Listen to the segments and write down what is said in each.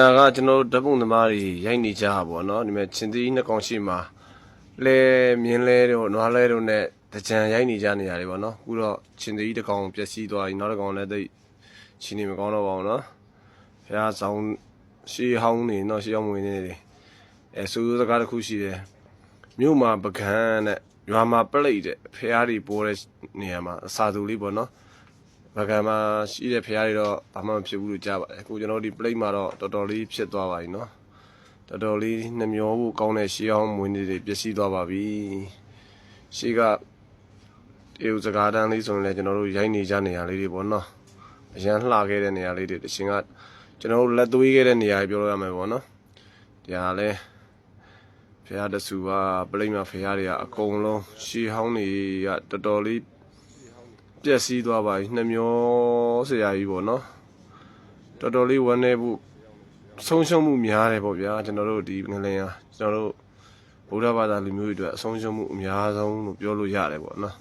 ဒါကကျွန်တော်တို့ဓာတ်ပုံသမားတွေရိုက်နေကြတာပေါ့နော်ဒီမဲ့ချင်းသီးနှစ်ကောင်ရှိမှာလဲမြင်းလဲတို့နွားလဲတို့နဲ့တကြံရိုက်နေကြနေရတယ်ပေါ့နော်အခုတော့ချင်းသီးတစ်ကောင်ပျက်စီးသွားပြီနောက်တစ်ကောင်လည်းတိတ်ချင်းနေမကောင်းတော့ပါဘူးနော်ဖះဆောင်ရှေးဟောင်းနေနော်ရှေးဟောင်းမွေနေတယ်အဲစူးစူးစကားတစ်ခုရှိတယ်မြို့မှာပကန်းနဲ့ရွာမှာပလိတ်တဲ့ဖះတွေပိုးတဲ့နေရာမှာအစာသူလေးပေါ့နော် ဘဂံမှာရှိတဲ့ဖရားတွေတော့ဘာမှမဖြစ်ဘူးလို့ကြားပါတယ်အခုကျွန်တော်ဒီ plate မှာတော့တော်တော်လေးဖြစ်သွားပါပြီเนาะတော်တော်လေးနှမျောဖို့ကောင်းတဲ့ရှေးအောင်မွေးနေ့တွေပျက်စီးသွားပါပြီရှေးကတေဦးစကားတန်းလေးဆိုရင်လည်းကျွန်တော်တို့ရိုက်နေကြနေရလေးတွေပေါ့เนาะအရန်လှခဲ့တဲ့နေရာလေးတွေတရှင်ကကျွန်တော်တို့လက်သွေးခဲ့တဲ့နေရာတွေပြောလို့ရမယ်ပေါ့เนาะဒီဟာလဲဖရားတဆူက plate မှာဖရားတွေကအကုန်လုံးရှေးဟောင်းတွေကတော်တော်လေး ပျက်စီးသွားပါပြီနှမျောဆရာကြီးပေါ့နော်တော်တော်လေးဝမ်းနေဖို့ဆုံးရှုံးမှုများတယ်ပေါ့ဗျာကျွန်တော်တို့ဒီငလင်ဟာကျွန်တော်တို့ဗုဒ္ဓဘာသာလူမျိုးတွေအတွက်အဆုံးရှုံးမှုအများဆုံးလို့ပြောလို့ရတယ်ပေါ့နော်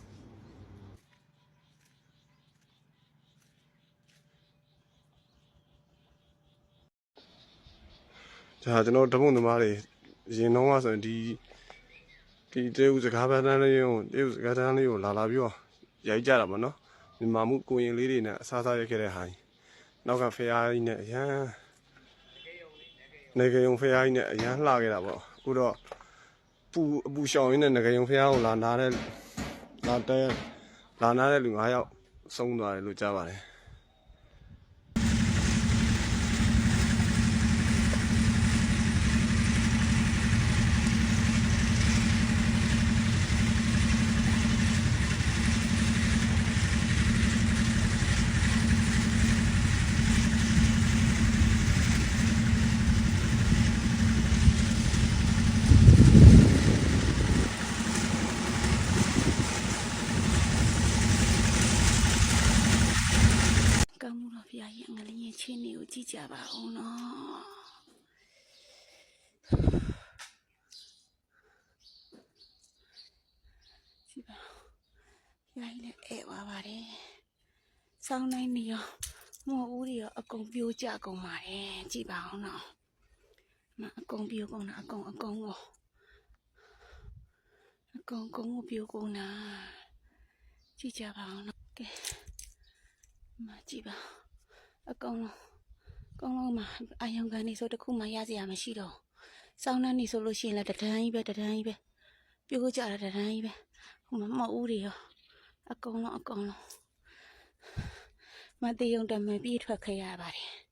ဒါကျွန်တော်ဓမ္မသမားတွေရင်တော့ကဆိုရင်ဒီဒီတေဦးစကားပန်းတန်းလေးကိုတေဦးစကားတန်းလေးကိုလာလာပြီးတော့ ရိုက်ကြတာပေါ့နော်မြန်မာမှုကိုရင်လေးတွေနဲ့အစားစားရိုက်ခဲ့တဲ့ဟာကြီးနောက်ကဖရားကြီးနဲ့အရန်နေကယုံဖရားကြီးနဲ့အရန်လှခဲ့တာပေါ့အခုတော့ပူအပူရှောင်ရင်းနဲ့နေကယုံဖရားကိုလာနာတဲ့လာတဲ့လာနာတဲ့လူ9ယောက်ဆုံးသွားတယ်လို့ကြားပါတယ် ကောင်းမှုတော့ဖရာကြီးအငလင်းရဲ့ချင်းနေကိုကြည့်ကြပါအောင်နော်ကြည့်ပါဖရာကြီးလည်းအဲပါပါတယ်စောင်းနိုင်နေရောမော်ဦးတွေရောအကုန်ပြိုးကြကုန်ပါတယ်ကြည့်ပါအောင်နော်မအကုန်ပြိုးကုန်တာအကုန်အကုန်ကိုအကုန်အကုန်ကိုပြိုးကုန်တာကြည့်ကြပါအောင်နော်ကဲ မကြည့်ပါအကောင်လုံးအကောင်လုံးမှာအာယုံကန်နေဆိုတခုမှရစရာမရှိတော့စောင်းနှန်းနေဆိုလို့ရှိရင်လည်းတဒန်းကြီးပဲတဒန်းကြီးပဲပြိုးကြတာတဒန်းကြီးပဲဟိုမှာမော့ဦးတွေရောအကောင်လုံးအကောင်လုံးမတေယုံတမဲပြေးထွက်ခဲ့ရပါတယ်ကြည့်ပါ